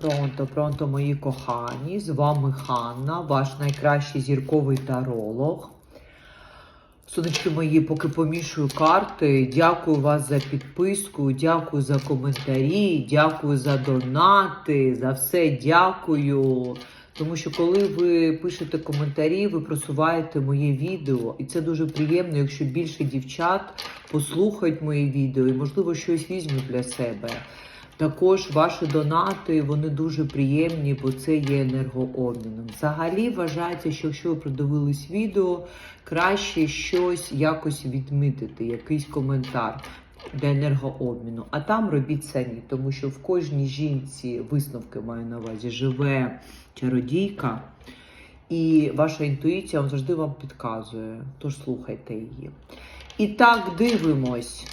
Пронто, пронто, мої кохані. З вами Ханна, ваш найкращий зірковий таролог. Сонечки мої, поки помішую карти. Дякую вас за підписку, дякую за коментарі, дякую за донати, за все дякую. Тому що коли ви пишете коментарі, ви просуваєте моє відео. І це дуже приємно, якщо більше дівчат послухають моє відео і, можливо, щось візьмуть для себе. Також ваші донати вони дуже приємні, бо це є енергообміном. Взагалі вважається, що якщо ви продивились відео, краще щось якось відмітити, якийсь коментар для енергообміну. А там робіть самі, тому що в кожній жінці висновки маю на увазі живе чародійка, і ваша інтуїція завжди вам підказує. Тож слухайте її. І так дивимось.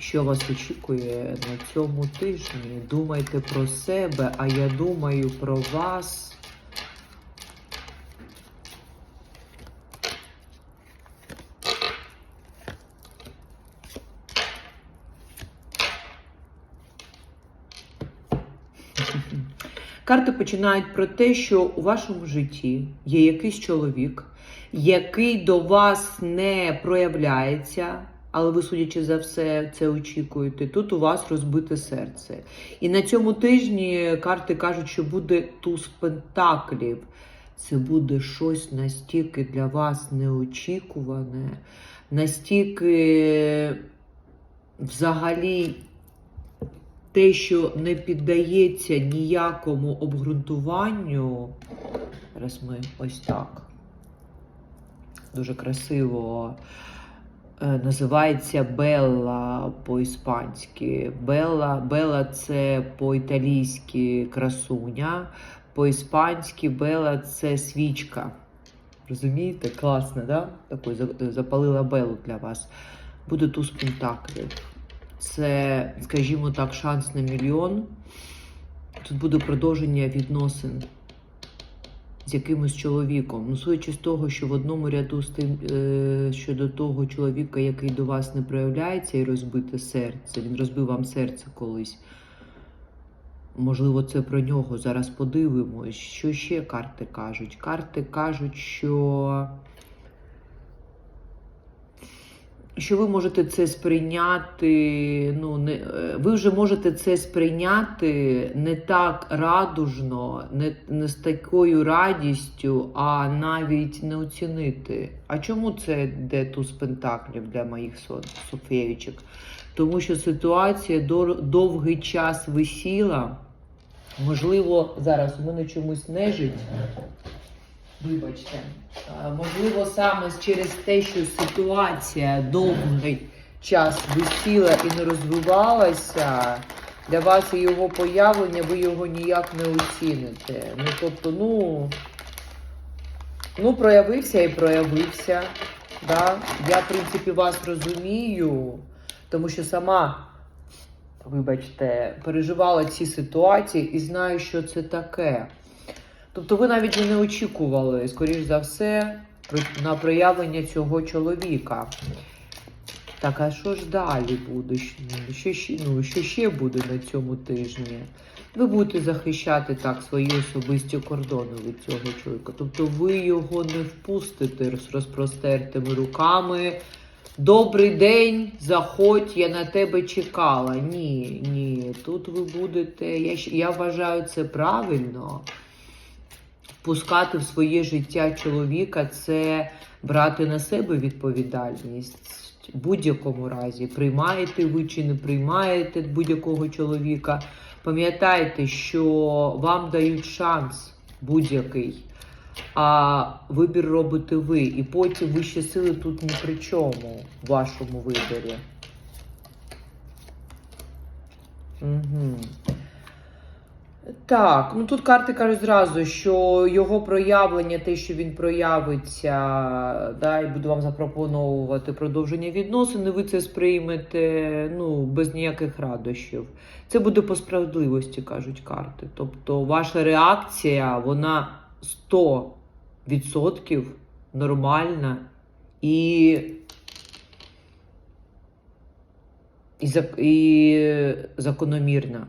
Що вас очікує на цьому тижні? Думайте про себе, а я думаю про вас. Карти починають про те, що у вашому житті є якийсь чоловік, який до вас не проявляється, але ви, судячи за все, це очікуєте. Тут у вас розбите серце. І на цьому тижні карти кажуть, що буде туз пентаклів. Це буде щось настільки для вас неочікуване, настільки взагалі те, що не піддається ніякому обґрунтуванню. Зараз ми ось так. Дуже красиво називається Белла по-іспанськи. Белла, це по-італійськи красуня, по-іспанськи Белла це свічка. Розумієте? Класно, да? Такой запалила Беллу для вас. Буде туз пентаклів. Це, скажімо так, шанс на мільйон. Тут буде продовження відносин з якимось чоловіком. Ну, судячи з того, що в одному ряду з тим е, щодо того чоловіка, який до вас не проявляється і розбите серце, він розбив вам серце колись. Можливо, це про нього. Зараз подивимось. Що ще карти кажуть? Карти кажуть, що. Що ви можете це сприйняти, ну не е, ви вже можете це сприйняти не так радужно, не, не з такою радістю, а навіть не оцінити. А чому це йде туз пентаклів для моїх со- софєвічок? Тому що ситуація дор- довгий час висіла. Можливо, зараз у мене чомусь нежить. Вибачте, можливо, саме через те, що ситуація довгий час висіла і не розвивалася, для вас і його появлення, ви його ніяк не оціните. Ну, тобто, ну, ну проявився і проявився. Да? Я, в принципі, вас розумію, тому що сама, вибачте, переживала ці ситуації і знаю, що це таке. Тобто ви навіть і не очікували, скоріш за все, на проявлення цього чоловіка. Так, а що ж далі буде? Що ну, що ще буде на цьому тижні? Ви будете захищати так свої особисті кордони від цього чоловіка. Тобто ви його не впустите з розпростертими руками. Добрий день, заходь, я на тебе чекала. Ні, ні. Тут ви будете. Я, я вважаю це правильно впускати в своє життя чоловіка це брати на себе відповідальність в будь-якому разі. Приймаєте ви чи не приймаєте будь-якого чоловіка. Пам'ятайте, що вам дають шанс будь-який, а вибір робите ви. І потім вищі сили тут ні при чому в вашому виборі. Угу. Так, ну тут карти кажуть зразу, що його проявлення, те, що він проявиться, да, і буду вам запропоновувати продовження відносин, і ви це сприймете ну, без ніяких радощів. Це буде по справедливості, кажуть карти. Тобто ваша реакція, вона 100% нормальна і, і, зак- і закономірна.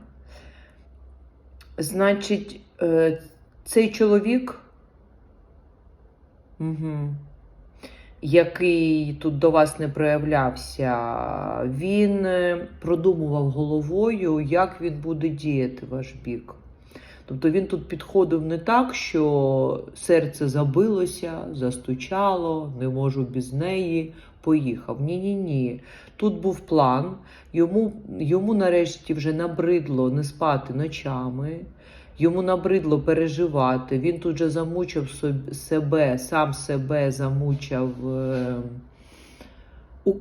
Значить, е, цей чоловік, угу, який тут до вас не проявлявся, він е, продумував головою, як він буде діяти ваш бік. Тобто він тут підходив не так, що серце забилося, застучало, не можу без неї, поїхав. Ні-ні ні. Тут був план, йому, йому нарешті вже набридло не спати ночами, йому набридло переживати. Він тут же замучив себе, сам себе замучав е,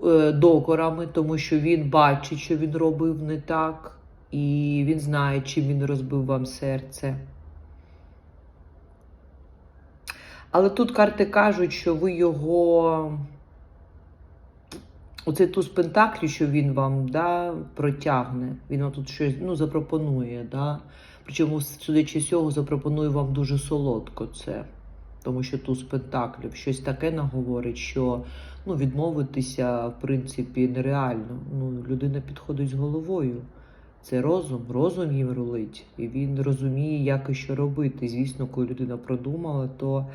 е, докорами, тому що він бачить, що він робив не так, і він знає, чим він розбив вам серце. Але тут карти кажуть, що ви його. Оцей туз Пентаклі, що він вам да, протягне, він вам тут щось ну, запропонує. Да? Причому, судячи з цього, запропонує вам дуже солодко це. Тому що туз Пентаклів щось таке наговорить, що ну, відмовитися, в принципі, нереально. Ну, людина підходить з головою. Це розум, розум їм рулить, і він розуміє, як і що робити. Звісно, коли людина продумала, то.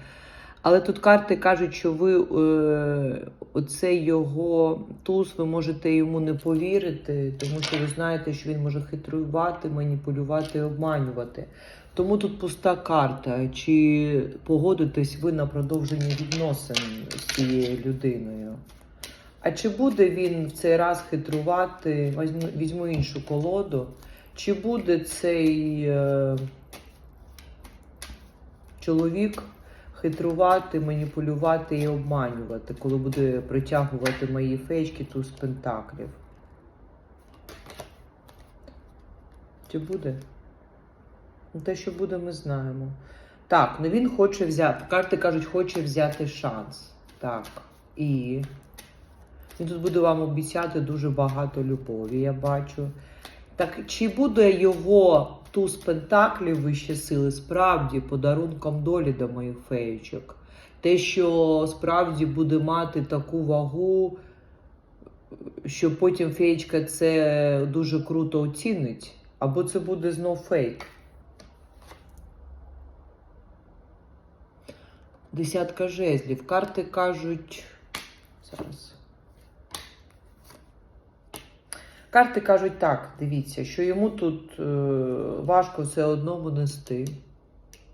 Але тут карти кажуть, що ви е, оцей його туз, ви можете йому не повірити, тому що ви знаєте, що він може хитрувати, маніпулювати обманювати. Тому тут пуста карта. Чи погодитесь ви на продовження відносин з цією людиною? А чи буде він в цей раз хитрувати? Візьму, візьму іншу колоду. Чи буде цей е, чоловік хитрувати, маніпулювати і обманювати, коли буде притягувати мої фейчки туз пентаклів? Чи буде? Ну, те, що буде, ми знаємо. Так, ну він хоче взяти. Карти кажуть, хоче взяти шанс. Так. І. Він тут буде вам обіцяти дуже багато любові, я бачу. Так чи буде його туз пентаклів вище сили справді подарунком долі до моїх феєчок? Те, що справді буде мати таку вагу, що потім феєчка це дуже круто оцінить, або це буде знов фейк. Десятка жезлів. Карти кажуть. Зараз. Карти кажуть так, дивіться, що йому тут е, важко все одному нести,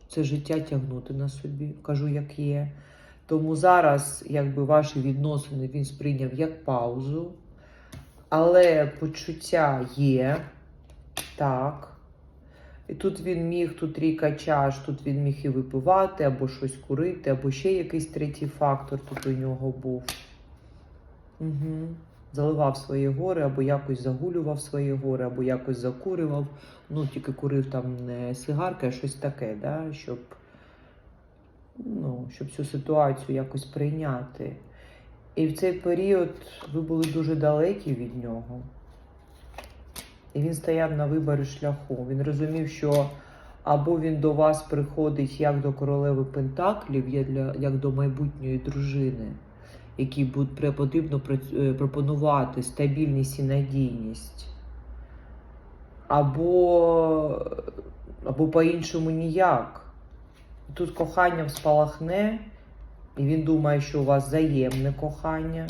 це життя тягнути на собі, кажу, як є. Тому зараз, якби ваші відносини він сприйняв як паузу, але почуття є, так. І тут він міг, тут ріка чаш, тут він міг і випивати, або щось курити, або ще якийсь третій фактор тут у нього був. Угу. Заливав свої гори, або якось загулював свої гори, або якось закурював. Ну, тільки курив там не сигарки, а щось таке, да? щоб, ну, щоб цю ситуацію якось прийняти. І в цей період ви були дуже далекі від нього. І він стояв на виборі шляху. Він розумів, що або він до вас приходить як до королеви Пентаклів, як, до майбутньої дружини, буде потрібно е, пропонувати стабільність і надійність. Або, або по-іншому ніяк. Тут коханням спалахне, і він думає, що у вас взаємне кохання.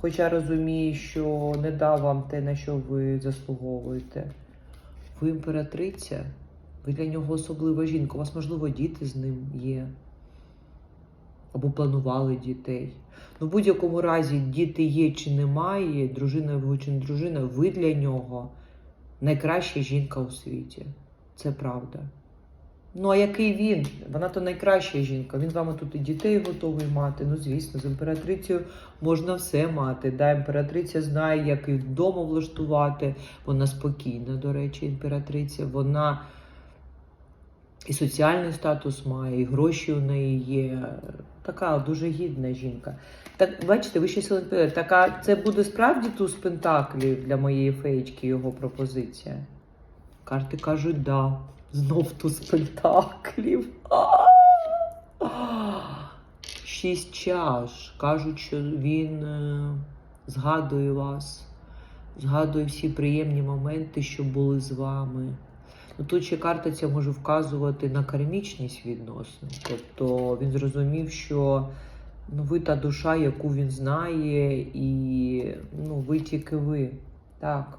Хоча розуміє, що не дав вам те, на що ви заслуговуєте. Ви імператриця, ви для нього особлива жінка. У вас, можливо, діти з ним є. Або планували дітей. Ну, в будь-якому разі, діти є чи немає, дружина ви чи не дружина, ви для нього найкраща жінка у світі. Це правда. Ну, а який він? Вона то найкраща жінка. Він з вами тут і дітей готовий мати. Ну, звісно, з імператрицею можна все мати. Да, імператриця знає, як і вдома влаштувати. Вона спокійна, до речі, імператриця. Вона і соціальний статус має, і гроші у неї є. Така дуже гідна жінка. Так, бачите, ви ще імператор. Така це буде справді туз пентаклів для моєї феєчки, його пропозиція. Карти кажуть, да. Знов туз пентаклів. Шість чаш. Кажуть, що він е, згадує вас, згадує всі приємні моменти, що були з вами. Тут ще карта ця може вказувати на кармічність відносин. Тобто він зрозумів, що ну, ви та душа, яку він знає, і ну, ви тільки ви. Так.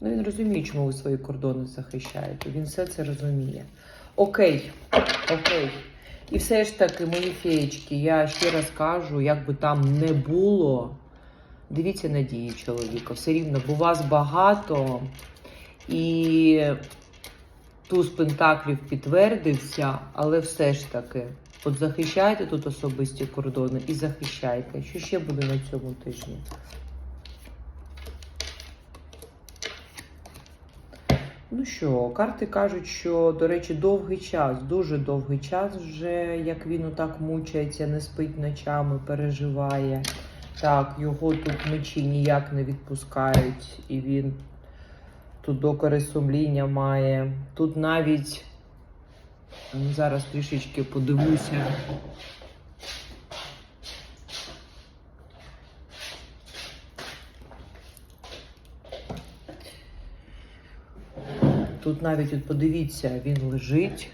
Ну, він розуміє, чому ви свої кордони захищаєте. Він все це розуміє. Окей, окей. І все ж таки, мої феєчки, я ще раз кажу, як би там не було, дивіться на дії чоловіка. Все рівно, бо вас багато, і туз пентаклів підтвердився, але все ж таки, от захищайте тут особисті кордони і захищайте. Що ще буде на цьому тижні? Ну що, карти кажуть, що, до речі, довгий час, дуже довгий час вже, як він отак мучається, не спить ночами, переживає. Так, його тут мечі ніяк не відпускають, і він тут докори сумління має. Тут навіть зараз трішечки подивлюся. Тут навіть от подивіться, він лежить.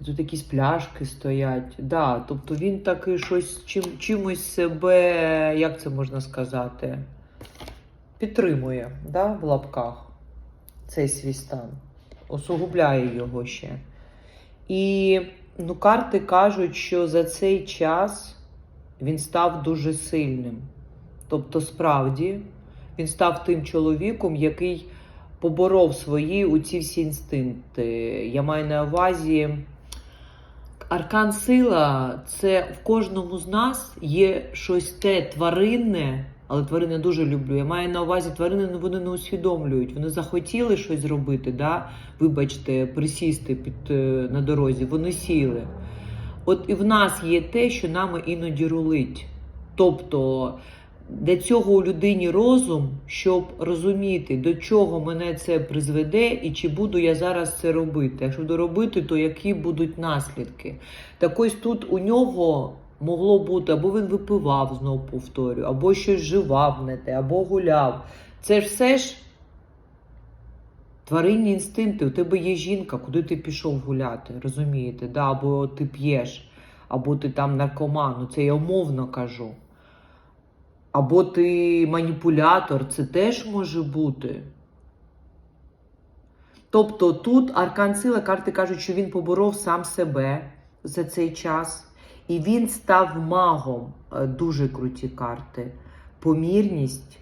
І Тут якісь пляшки стоять. Да, тобто він таки щось чим, чимось себе, як це можна сказати, підтримує да, в лапках цей свій стан. Осугубляє його ще. І ну, карти кажуть, що за цей час він став дуже сильним. Тобто, справді, він став тим чоловіком, який поборов свої у ці всі інстинкти. Я маю на увазі. Аркан сила це в кожному з нас є щось те тваринне, але тварини дуже люблю. Я маю на увазі тварини ну, вони не усвідомлюють. Вони захотіли щось зробити, да? вибачте, присісти під, е, на дорозі, вони сіли. От і в нас є те, що нами іноді рулить. Тобто для цього у людині розум, щоб розуміти, до чого мене це призведе, і чи буду я зараз це робити. Якщо буду робити, то які будуть наслідки? Так ось тут у нього могло бути, або він випивав, знову повторюю, або щось живав не те, або гуляв. Це ж все ж тваринні інстинкти. У тебе є жінка, куди ти пішов гуляти, розумієте? Да? Або ти п'єш, або ти там наркоман. Ну це я умовно кажу. Або ти маніпулятор, це теж може бути. Тобто тут аркан сила, карти кажуть, що він поборов сам себе за цей час, і він став магом. Е, Дуже круті карти. Помірність,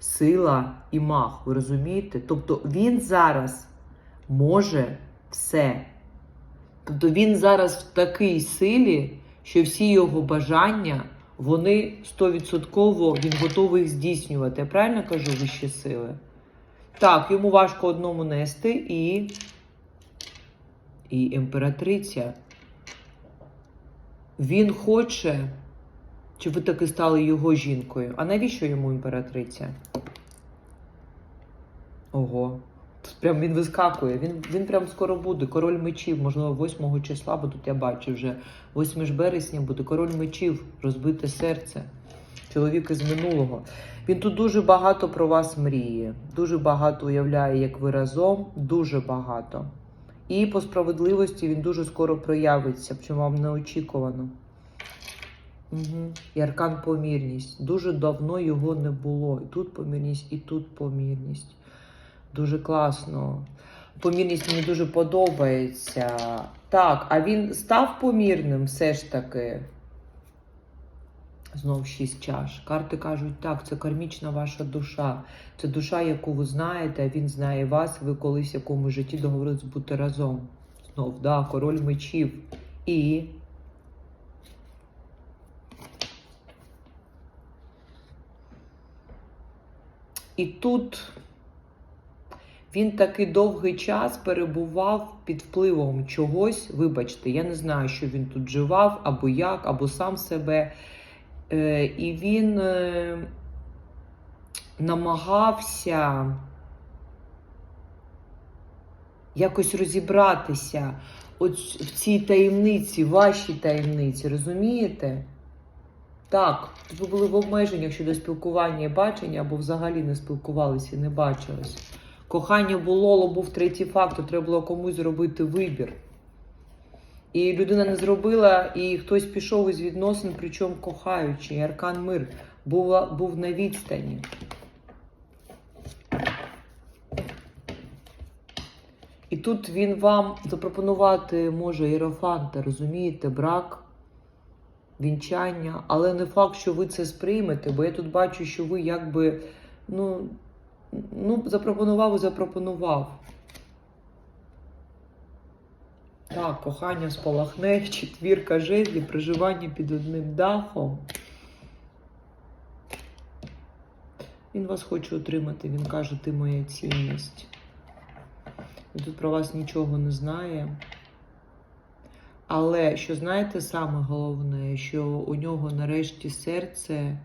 сила і маг. Ви розумієте? Тобто він зараз може все. Тобто він зараз в такій силі, що всі його бажання вони 100% він готовий їх здійснювати. Я правильно кажу вищі сили? Так, йому важко одному нести і. І імператриця. Він хоче, щоб ви таки стали його жінкою. А навіщо йому імператриця? Ого. Прям він вискакує. Він, він прям скоро буде. Король мечів, можливо, 8 числа, бо тут я бачу вже 8 ж березня буде король мечів, розбите серце. Чоловік із минулого. Він тут дуже багато про вас мріє, дуже багато уявляє, як ви разом, дуже багато. І по справедливості він дуже скоро проявиться, чому вам неочікувано. Угу. І аркан помірність. Дуже давно його не було. І тут помірність, і тут помірність. Дуже класно. Помірність мені дуже подобається. Так, а він став помірним все ж таки. Знов шість чаш. Карти кажуть, так, це кармічна ваша душа. Це душа, яку ви знаєте, він знає вас, ви колись в якому житті договорились бути разом. Знов, да, король мечів. І. І тут він такий довгий час перебував під впливом чогось. Вибачте, я не знаю, що він тут живав, або як, або сам себе. Е, і він е, намагався якось розібратися от в цій таємниці, вашій таємниці, розумієте? Так, ви були в обмеженнях щодо спілкування і бачення, або взагалі не спілкувалися і не бачились. Кохання було, був третій фактор, треба було комусь зробити вибір. І людина не зробила, і хтось пішов із відносин, причому кохаючи. Аркан Мир був, був на відстані. І тут він вам запропонувати може іерофанта, розумієте, брак, вінчання, але не факт, що ви це сприймете, бо я тут бачу, що ви якби, ну, ну запропонував і запропонував. Так, кохання спалахне, четвірка жезлів, проживання під одним дахом. Він вас хоче отримати, він каже, ти моя цінність. Він тут про вас нічого не знає. Але що знаєте саме головне, що у нього нарешті серце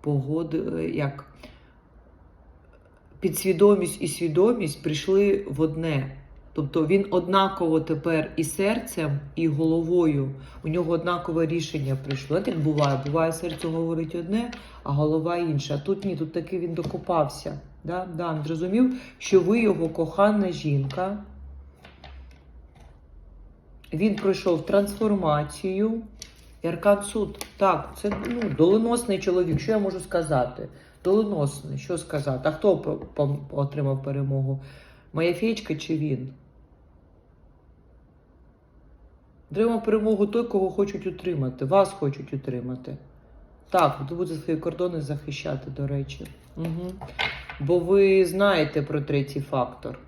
погоди, як підсвідомість і свідомість прийшли в одне. Тобто він однаково тепер і серцем, і головою. У нього однакове рішення прийшло. Як буває? Буває, серце говорить одне, а голова інша. Тут ні, тут таки він докопався. Да? Да, зрозумів, що ви його кохана жінка. Він пройшов трансформацію. І Аркан суд. Так, це ну, доленосний чоловік. Що я можу сказати? Доленосний, що сказати? А хто отримав перемогу? Моя феєчка чи він? Отримав перемогу той, кого хочуть утримати. Вас хочуть утримати. Так, ви будете свої кордони захищати, до речі. Угу. Бо ви знаєте про третій фактор.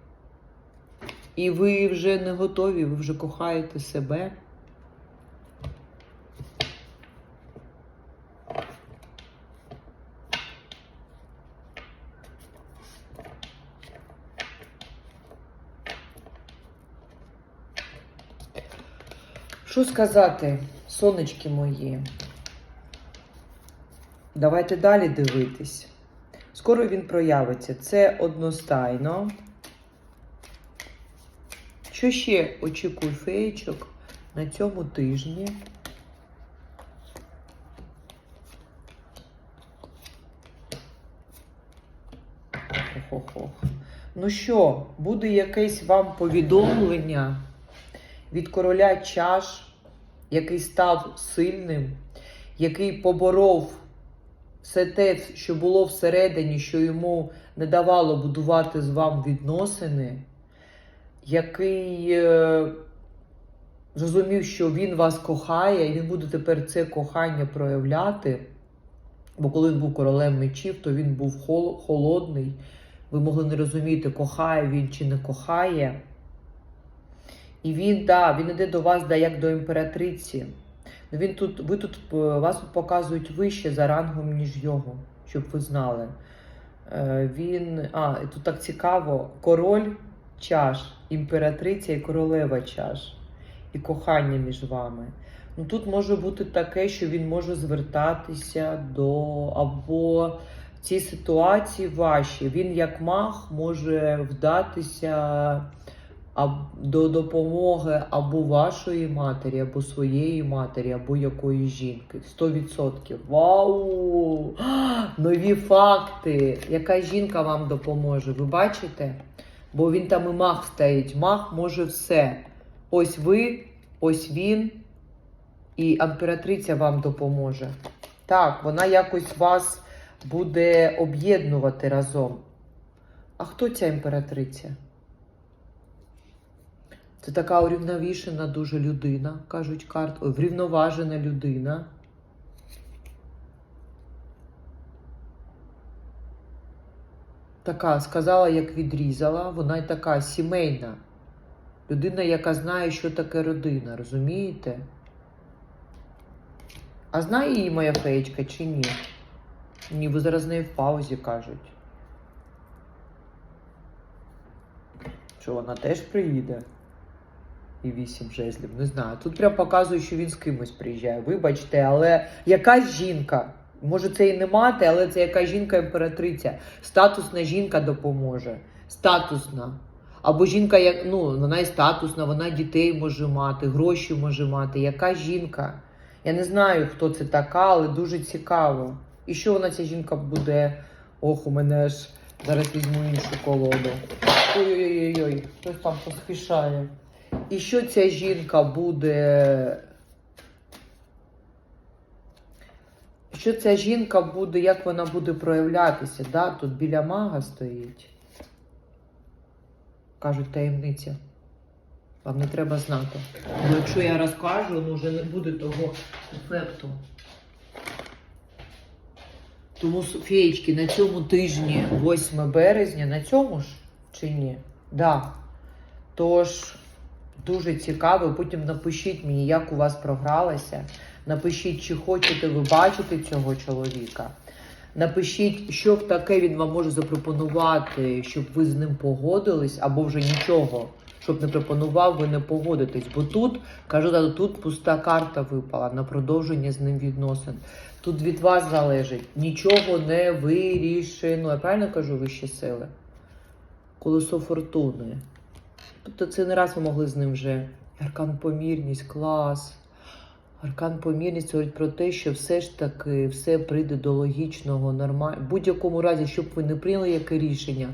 І ви вже не готові, ви вже кохаєте себе. Що сказати, сонечки мої? Давайте далі дивитись. Скоро він проявиться. Це одностайно. Що ще очікую феєчок на цьому тижні? Ох-ох-ох. Ну що, буде якесь вам повідомлення від короля чаш, який став сильним, який поборов все те, що було всередині, що йому не давало будувати з вами відносини, який е, зрозумів, що він вас кохає, і він буде тепер це кохання проявляти. Бо коли він був королем мечів, то він був холодний. Ви могли не розуміти, кохає він чи не кохає. І він, да, він іде до вас да, як до імператриці. Ну, Він тут, ви тут, е, вас тут показують вище за рангом, ніж його, щоб ви знали. Е, Він, а, тут так цікаво: король чаш, імператриця і королева чаш, і кохання між вами. Ну тут може бути таке, що він може звертатися до або в цій ситуації ваші. Він як маг може вдатися до допомоги або вашої матері, або своєї матері, або якоїсь жінки. 100%. Вау! Нові факти! Яка жінка вам допоможе? Ви бачите? Бо він там і маг стоїть. Маг може все. Ось ви, ось він, і імператриця вам допоможе. Так, вона якось вас буде об'єднувати разом. А хто ця імператриця? Це така урівновішена дуже людина, кажуть карт. Врівноважена людина. Така сказала, як відрізала. Вона й така сімейна. Людина, яка знає, що таке родина, розумієте? А знає її моя феєчка чи ні? Ні, ви зараз з нею в паузі кажуть. Що вона теж приїде? І вісім жезлів, не знаю. Тут прям показує, що він з кимось приїжджає. Вибачте, але якась жінка. Може, це і не мати, але це яка жінка імператриця. Статусна жінка допоможе. Статусна. Або жінка, як ну, вона і статусна, вона дітей може мати, гроші може мати. Яка жінка? Я не знаю, хто це така, але дуже цікаво. І що вона ця жінка буде? Ох, у мене ж зараз візьму іншу колоду. Ой-ой-ой, хтось там поспішає. І що ця жінка буде. Що ця жінка буде, як вона буде проявлятися? Да? Тут біля мага стоїть. Кажуть, таємниця. Вам не треба знати. Бо якщо я розкажу, ну вже не буде того ефекту. Тому, феєчки, на цьому тижні, 8 березня, на цьому ж чи ні? Да. Тож, дуже цікаво. Потім напишіть мені, як у вас програлося. Напишіть, чи хочете ви бачити цього чоловіка. Напишіть, що таке він вам може запропонувати, щоб ви з ним погодились, або вже нічого, щоб не пропонував, ви не погодитесь. Бо тут, кажу, тут пуста карта випала на продовження з ним відносин. Тут від вас залежить. Нічого не вирішено. Я правильно кажу вищі сили? Колесо фортуни. Тобто це не раз ви могли з ним вже. Аркан помірність, клас. Аркан помірність говорить про те, що все ж таки все прийде до логічного, нормально. В будь-якому разі, щоб ви не прийняли яке рішення,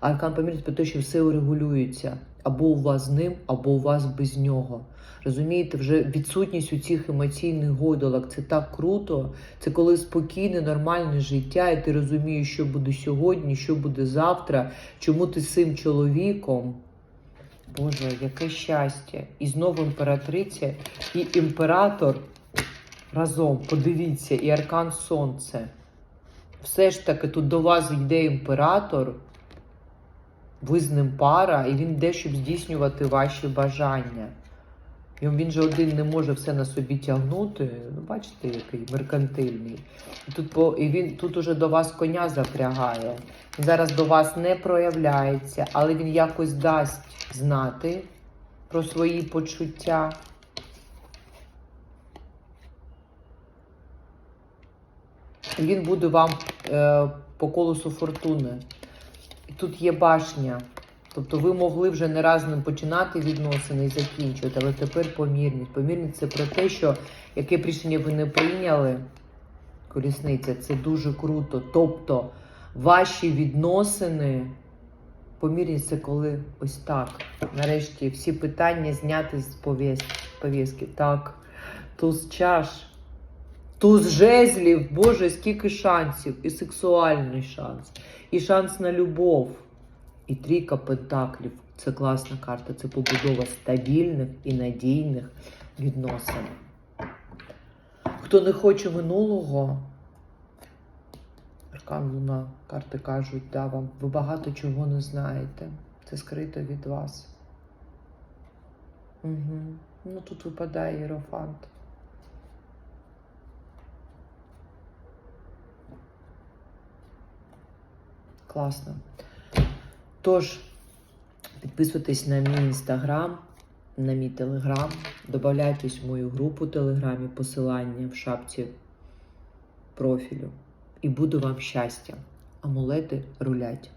аркан помірність про те, що все урегулюється. Або у вас з ним, або у вас без нього. Розумієте, вже відсутність у цих емоційних гойдолок це так круто. Це коли спокійне, нормальне життя, і ти розумієш, що буде сьогодні, що буде завтра, чому ти з цим чоловіком. Боже, яке щастя! І знову імператриця, і імператор разом, подивіться, і аркан Сонце. Все ж таки, тут до вас йде імператор, ви з ним пара, і він йде, щоб здійснювати ваші бажання. І він же один не може все на собі тягнути. Ну, бачите, який меркантильний. І тут, по, і він тут уже до вас коня запрягає. Він зараз до вас не проявляється, але він якось дасть знати про свої почуття. І він буде вам е, по колесу фортуни. І тут є башня. Тобто ви могли вже не раз ним починати відносини і закінчувати, але тепер помірність. Помірність це про те, що яке б рішення ви не прийняли, колісниця, це дуже круто. Тобто ваші відносини, помірність це коли ось так. Нарешті всі питання зняти з пов'язки. Так, туз чаш. Туз жезлів, Боже, скільки шансів, і сексуальний шанс, і шанс на любов. І трійка пентаклів це класна карта, це побудова стабільних і надійних відносин. Хто не хоче минулого, Аркан Луна, карти кажуть, да, вам ви багато чого не знаєте. Це скрито від вас. Угу. Ну тут випадає Єрофант. Класно. Тож, підписуйтесь на мій інстаграм, на мій телеграм, додавайтесь в мою групу телеграмі, посилання в шапці профілю. І буду вам щастя. Амулети рулять.